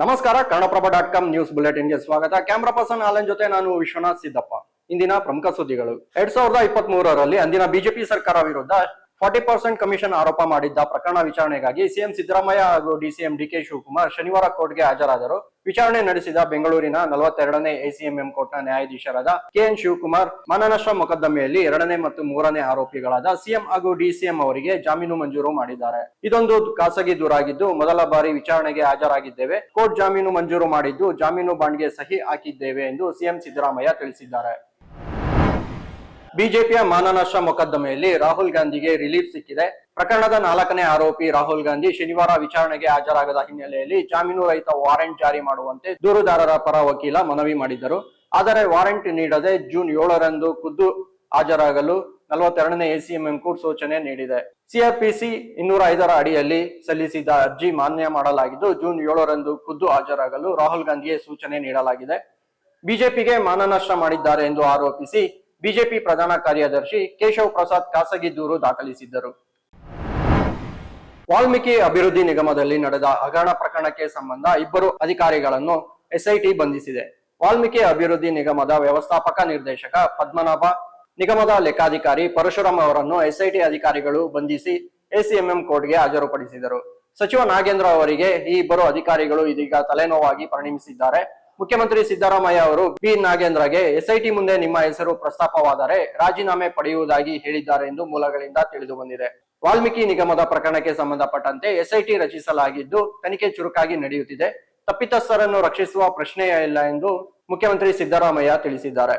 ನಮಸ್ಕಾರ, Kannadaprabha dot com news ಬುಲೆಟಿನ್ಗೆ ಸ್ವಾಗತ. ಕ್ಯಾಮ್ರಾ ಪರ್ಸನ್ ಆಲನ್ ಜೊತೆ ನಾನು ವಿಶ್ವನಾಥ್ ಸಿದ್ದಪ್ಪ. ಇಂದಿನ ಪ್ರಮುಖ ಸುದ್ದಿಗಳು. ಎರಡ್ ಸಾವಿರದ ಇಪ್ಪತ್ತ್ ಮೂರರಲ್ಲಿ ಅಂದಿನ ಬಿಜೆಪಿ ಸರ್ಕಾರ ವಿರುದ್ಧ ಫಾರ್ಟಿ ಪರ್ಸೆಂಟ್ ಕಮಿಷನ್ ಆರೋಪ ಮಾಡಿದ್ದ ಪ್ರಕರಣ ವಿಚಾರಣೆಗಾಗಿ ಸಿಎಂ ಸಿದ್ದರಾಮಯ್ಯ ಹಾಗೂ ಡಿಸಿಎಂ ಡಿಕೆ ಶಿವಕುಮಾರ್ ಶನಿವಾರ ಕೋರ್ಟ್ಗೆ ಹಾಜರಾದರು. ವಿಚಾರಣೆ ನಡೆಸಿದ ಬೆಂಗಳೂರಿನ ನಲವತ್ತೆರಡನೇ ಎಸಿಎಂಎಂ ಕೋರ್ಟ್ನ ನ್ಯಾಯಾಧೀಶರಾದ ಕೆಎನ್ ಶಿವಕುಮಾರ್, ಮಾನನಷ್ಟ ಮೊಕದ್ದಮೆಯಲ್ಲಿ ಎರಡನೇ ಮತ್ತು ಮೂರನೇ ಆರೋಪಿಗಳಾದ ಸಿಎಂ ಹಾಗೂ ಡಿಸಿಎಂ ಅವರಿಗೆ ಜಾಮೀನು ಮಂಜೂರು ಮಾಡಿದ್ದಾರೆ. ಇದೊಂದು ಖಾಸಗಿ ದೂರಾಗಿದ್ದು, ಮೊದಲ ಬಾರಿ ವಿಚಾರಣೆಗೆ ಹಾಜರಾಗಿದ್ದೇವೆ. ಕೋರ್ಟ್ ಜಾಮೀನು ಮಂಜೂರು ಮಾಡಿದ್ದು, ಜಾಮೀನು ಬಾಂಡ್ಗೆ ಸಹಿ ಹಾಕಿದ್ದೇವೆ ಎಂದು ಸಿಎಂ ಸಿದ್ದರಾಮಯ್ಯ ತಿಳಿಸಿದ್ದಾರೆ. ಬಿಜೆಪಿಯ ಮಾನನಷ್ಟ ಮೊಕದ್ದಮೆಯಲ್ಲಿ ರಾಹುಲ್ ಗಾಂಧಿಗೆ ರಿಲೀಫ್ ಸಿಕ್ಕಿದೆ. ಪ್ರಕರಣದ ನಾಲ್ಕನೇ ಆರೋಪಿ ರಾಹುಲ್ ಗಾಂಧಿ ಶನಿವಾರ ವಿಚಾರಣೆಗೆ ಹಾಜರಾಗದ ಹಿನ್ನೆಲೆಯಲ್ಲಿ ಜಾಮೀನು ರಹಿತ ವಾರೆಂಟ್ ಜಾರಿ ಮಾಡುವಂತೆ ದೂರುದಾರರ ಪರ ವಕೀಲ ಮನವಿ ಮಾಡಿದ್ದರು. ಆದರೆ ವಾರೆಂಟ್ ನೀಡದೆ ಜೂನ್ ಏಳರಂದು ಖುದ್ದು ಹಾಜರಾಗಲು ನಲವತ್ತೆರಡನೇ ಎಸಿಎಂಎಂ ಕೋರ್ಟ್ ಸೂಚನೆ ನೀಡಿದೆ. ಸಿಆರ್ಪಿಸಿ ಇನ್ನೂರ ಐದರ ಅಡಿಯಲ್ಲಿ ಸಲ್ಲಿಸಿದ ಅರ್ಜಿ ಮಾನ್ಯ ಮಾಡಲಾಗಿದ್ದು, ಜೂನ್ ಏಳರಂದು ಖುದ್ದು ಹಾಜರಾಗಲು ರಾಹುಲ್ ಗಾಂಧಿಗೆ ಸೂಚನೆ ನೀಡಲಾಗಿದೆ. ಬಿಜೆಪಿಗೆ ಮಾನನಷ್ಟ ಮಾಡಿದ್ದಾರೆ ಎಂದು ಆರೋಪಿಸಿ ಬಿಜೆಪಿ ಪ್ರಧಾನ ಕಾರ್ಯದರ್ಶಿ ಕೇಶವ್ ಪ್ರಸಾದ್ ಖಾಸಗಿ ದೂರು ದಾಖಲಿಸಿದ್ದರು. ವಾಲ್ಮೀಕಿ ಅಭಿವೃದ್ಧಿ ನಿಗಮದಲ್ಲಿ ನಡೆದ ಹಗರಣ ಪ್ರಕರಣಕ್ಕೆ ಸಂಬಂಧ ಇಬ್ಬರು ಅಧಿಕಾರಿಗಳನ್ನು ಎಸ್ಐಟಿ ಬಂಧಿಸಿದೆ. ವಾಲ್ಮೀಕಿ ಅಭಿವೃದ್ಧಿ ನಿಗಮದ ವ್ಯವಸ್ಥಾಪಕ ನಿರ್ದೇಶಕ ಪದ್ಮನಾಭ, ನಿಗಮದ ಲೆಕ್ಕಾಧಿಕಾರಿ ಪರಶುರಾಮ್ ಅವರನ್ನು ಎಸ್ಐಟಿ ಅಧಿಕಾರಿಗಳು ಬಂಧಿಸಿ ಎಸಿಎಂಎಂ ಕೋರ್ಟ್ಗೆ ಹಾಜರುಪಡಿಸಿದರು. ಸಚಿವ ನಾಗೇಂದ್ರ ಅವರಿಗೆ ಈ ಇಬ್ಬರು ಅಧಿಕಾರಿಗಳು ಇದೀಗ ತಲೆನೋವಾಗಿ ಪರಿಣಮಿಸಿದ್ದಾರೆ. ಮುಖ್ಯಮಂತ್ರಿ ಸಿದ್ದರಾಮಯ್ಯ ಅವರು ಬಿ ನಾಗೇಂದ್ರಗೆ ಎಸ್ಐಟಿ ಮುಂದೆ ನಿಮ್ಮ ಹೆಸರು ಪ್ರಸ್ತಾಪವಾದರೆ ರಾಜೀನಾಮೆ ಪಡೆಯುವುದಾಗಿ ಹೇಳಿದ್ದಾರೆ ಎಂದು ಮೂಲಗಳಿಂದ ತಿಳಿದು ಬಂದಿದೆ. ವಾಲ್ಮೀಕಿ ನಿಗಮದ ಪ್ರಕರಣಕ್ಕೆ ಸಂಬಂಧಪಟ್ಟಂತೆ ಎಸ್ಐಟಿ ರಚಿಸಲಾಗಿದ್ದು ತನಿಖೆ ಚುರುಕಾಗಿ ನಡೆಯುತ್ತಿದೆ. ತಪ್ಪಿತಸ್ಥರನ್ನು ರಕ್ಷಿಸುವ ಪ್ರಶ್ನೆಯೇ ಇಲ್ಲ ಎಂದು ಮುಖ್ಯಮಂತ್ರಿ ಸಿದ್ದರಾಮಯ್ಯ ತಿಳಿಸಿದ್ದಾರೆ.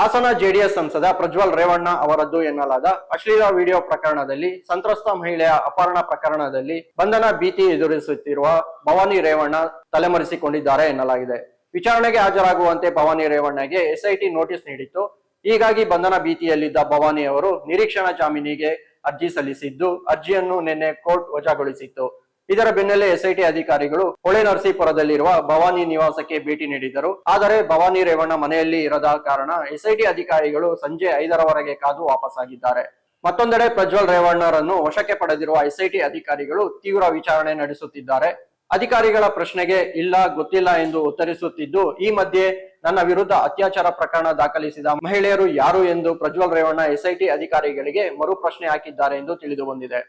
ಹಾಸನ ಜೆಡಿಎಸ್ ಸಂಸದ ಪ್ರಜ್ವಲ್ ರೇವಣ್ಣ ಅವರದ್ದು ಎನ್ನಲಾದ ಅಶ್ಲೀಲ ವಿಡಿಯೋ ಪ್ರಕರಣದಲ್ಲಿ ಸಂತ್ರಸ್ತ ಮಹಿಳೆಯ ಅಪಹರಣ ಪ್ರಕರಣದಲ್ಲಿ ಬಂಧನ ಭೀತಿ ಎದುರಿಸುತ್ತಿರುವ ಭವಾನಿ ರೇವಣ್ಣ ತಲೆಮರೆಸಿಕೊಂಡಿದ್ದಾರೆ ಎನ್ನಲಾಗಿದೆ. ವಿಚಾರಣೆಗೆ ಹಾಜರಾಗುವಂತೆ ಭವಾನಿ ರೇವಣ್ಣಗೆ ಎಸ್ಐಟಿ ನೋಟಿಸ್ ನೀಡಿತ್ತು. ಹೀಗಾಗಿ ಬಂಧನ ಭೀತಿಯಲ್ಲಿದ್ದ ಭವಾನಿ ಅವರು ನಿರೀಕ್ಷಣಾ ಜಾಮೀನಿಗೆ ಅರ್ಜಿ ಸಲ್ಲಿಸಿದ್ದು, ಅರ್ಜಿಯನ್ನು ನಿನ್ನೆ ಕೋರ್ಟ್ ವಜಾಗೊಳಿಸಿತ್ತು. ಇದರ ಬೆನ್ನಲ್ಲೇ ಎಸ್ಐಟಿ ಅಧಿಕಾರಿಗಳು ಹೊಳೆ ನರಸೀಪುರದಲ್ಲಿರುವ ಭವಾನಿ ನಿವಾಸಕ್ಕೆ ಭೇಟಿ ನೀಡಿದ್ದರು. ಆದರೆ ಭವಾನಿ ರೇವಣ್ಣ ಮನೆಯಲ್ಲಿ ಇರದ ಕಾರಣ ಎಸ್ಐಟಿ ಅಧಿಕಾರಿಗಳು ಸಂಜೆ ಐದರವರೆಗೆ ಕಾದು ವಾಪಸ್ಸಾಗಿದ್ದಾರೆ. ಮತ್ತೊಂದೆಡೆ ಪ್ರಜ್ವಲ್ ರೇವಣ್ಣರನ್ನು ವಶಕ್ಕೆ ಪಡೆದಿರುವ ಎಸ್ಐಟಿ ಅಧಿಕಾರಿಗಳು ತೀವ್ರ ವಿಚಾರಣೆ ನಡೆಸುತ್ತಿದ್ದಾರೆ. ಅಧಿಕಾರಿಗಳ ಪ್ರಶ್ನೆಗೆ ಇಲ್ಲ, ಗೊತ್ತಿಲ್ಲ ಎಂದು ಉತ್ತರಿಸುತ್ತಿದ್ದು, ಈ ಮಧ್ಯೆ ನನ್ನ ವಿರುದ್ಧ ಅತ್ಯಾಚಾರ ಪ್ರಕರಣ ದಾಖಲಿಸಿದ ಮಹಿಳೆಯರು ಯಾರು ಎಂದು ಪ್ರಜ್ವಲ್ ರೇವಣ್ಣ ಎಸ್ಐಟಿ ಅಧಿಕಾರಿಗಳಿಗೆ ಮರು ಪ್ರಶ್ನೆ ಹಾಕಿದ್ದಾರೆ ಎಂದು ತಿಳಿದು ಬಂದಿದೆ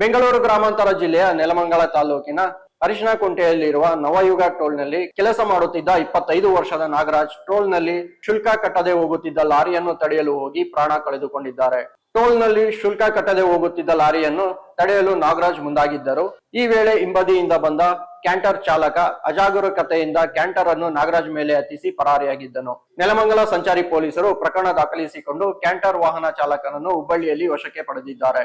ಬೆಂಗಳೂರು ಗ್ರಾಮಾಂತರ ಜಿಲ್ಲೆಯ ನೆಲಮಂಗಲ ತಾಲೂಕಿನ ಅರಿಶಿನಕುಂಟೆಯಲ್ಲಿರುವ ನವಯುಗ ಟೋಲ್ನಲ್ಲಿ ಕೆಲಸ ಮಾಡುತ್ತಿದ್ದ ಇಪ್ಪತ್ತೈದು ವರ್ಷದ ನಾಗರಾಜ್ ಟೋಲ್ನಲ್ಲಿ ಶುಲ್ಕ ಕಟ್ಟದೆ ಹೋಗುತ್ತಿದ್ದ ಲಾರಿಯನ್ನು ತಡೆಯಲು ಹೋಗಿ ಪ್ರಾಣ ಕಳೆದುಕೊಂಡಿದ್ದಾರೆ. ಟೋಲ್ನಲ್ಲಿ ಶುಲ್ಕ ಕಟ್ಟದೆ ಹೋಗುತ್ತಿದ್ದ ಲಾರಿಯನ್ನು ತಡೆಯಲು ನಾಗರಾಜ್ ಮುಂದಾಗಿದ್ದರು. ಈ ವೇಳೆ ಹಿಂಬದಿಯಿಂದ ಬಂದ ಕ್ಯಾಂಟರ್ ಚಾಲಕ ಅಜಾಗರೂಕತೆಯಿಂದ ಕ್ಯಾಂಟರ್ ಅನ್ನು ನಾಗರಾಜ್ ಮೇಲೆ ಹತ್ತಿಸಿ ಪರಾರಿಯಾಗಿದ್ದನು. ನೆಲಮಂಗಲ ಸಂಚಾರಿ ಪೊಲೀಸರು ಪ್ರಕರಣ ದಾಖಲಿಸಿಕೊಂಡು ಕ್ಯಾಂಟರ್ ವಾಹನ ಚಾಲಕನನ್ನು ಹುಬ್ಬಳ್ಳಿಯಲ್ಲಿ ವಶಕ್ಕೆ ಪಡೆದಿದ್ದಾರೆ.